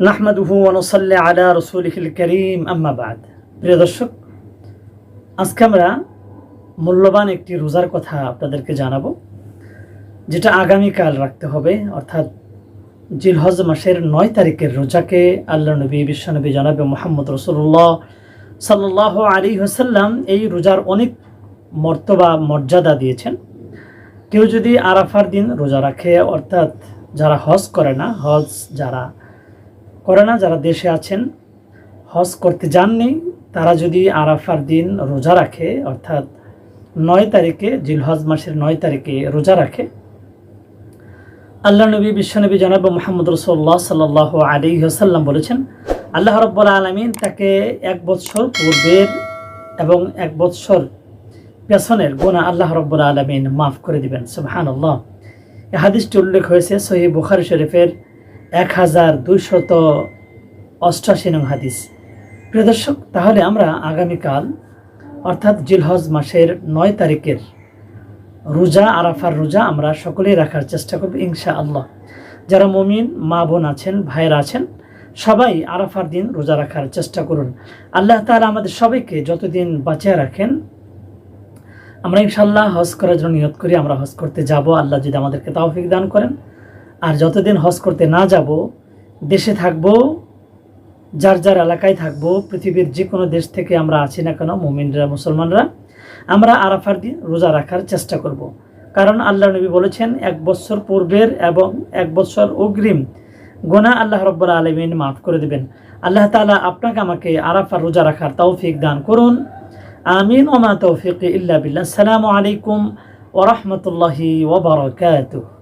নাহমাদুহু ওয়ানুসাল্লি আলা রসুলিহিল করিম, আম্মা বাদ। প্রিয় দর্শক, আজকে আমরা মূল্যবান একটি রোজার কথা আপনাদেরকে জানাব, যেটা আগামীকাল রাখতে হবে, অর্থাৎ জিলহজ মাসের নয় তারিখের রোজাকে আল্লাহ নবী বিশ্বনবী জানাবে মোহাম্মদ রসুল্লাহ সাল্লাহ আলী হোসাল্লাম এই রোজার অনেক মর্তবা, মর্যাদা দিয়েছেন। কেউ যদি আরাফার দিন রোজা রাখে, অর্থাৎ যারা হজ করে না, হজ যারা করে না যারা দেশে আছেন, হজ করতে যাননি, তারা যদি আরাফার দিন রোজা রাখে, অর্থাৎ নয় তারিখে, জিলহজ মাসের নয় তারিখে রোজা রাখে, আল্লাহ নবী বিশ্বনবী জনাব মোহাম্মদ রসোল্লা সাল্লাহ আলী হাসাল্লাম বলেছেন, আল্লাহ রব্বুল আলমিন তাকে এক বৎসর পূর্বের এবং এক বৎসর পেছনের গোনা আল্লাহ রব্বুল আলমিন মাফ করে দিবেন সুবহান আল্লাহ হাদিসটি উল্লেখ হয়েছে সহি বুখারি শরীফের এক হাজার দুইশত অষ্টাশি নং হাদিস। প্রিয় দর্শক, তাহলে আমরা আগামীকাল, অর্থাৎ জিলহজ মাসের নয় তারিখের রোজা, আরাফার রোজা আমরা সকলেই রাখার চেষ্টা করব ইনশা আল্লাহ যারা মমিন, মা বোন আছেন, ভাইয়েরা আছেন, সবাই আরাফার দিন রোজা রাখার চেষ্টা করুন। আল্লাহ তাআলা আমাদের সবাইকে যতদিন বাঁচিয়ে রাখেন, আমরা ইনশাল্লাহ হজ করার জন্য নিয়ত করি, আমরা হজ করতে যাব। আল্লাহ যদি আমাদেরকে তাওফিক দান করেন। আর যতদিন হজ করতে না যাব, দেশে থাকব, যার যার এলাকায় থাকব, পৃথিবীর যে কোনো দেশ থেকে আমরা আছি না কেন, মোমিনরা, মুসলমানরা, আমরা আরাফার দিন রোজা রাখার চেষ্টা করব। কারণ আল্লাহ নবী বলেছেন, এক বছর পূর্বের এবং এক বছর অগ্রিম গোনা আল্লাহ রব্বুল্লা আলমিন মাফ করে দেবেন। আল্লাহ তালা আপনাকে আমাকে আরাফার রোজা রাখার তৌফিক দান করুন। আমিন ওমা তৌফিক ইল্লা বিল্লাহ। সালামু আলাইকুম ওরহমতুল্লাহি ওবরকাতুহ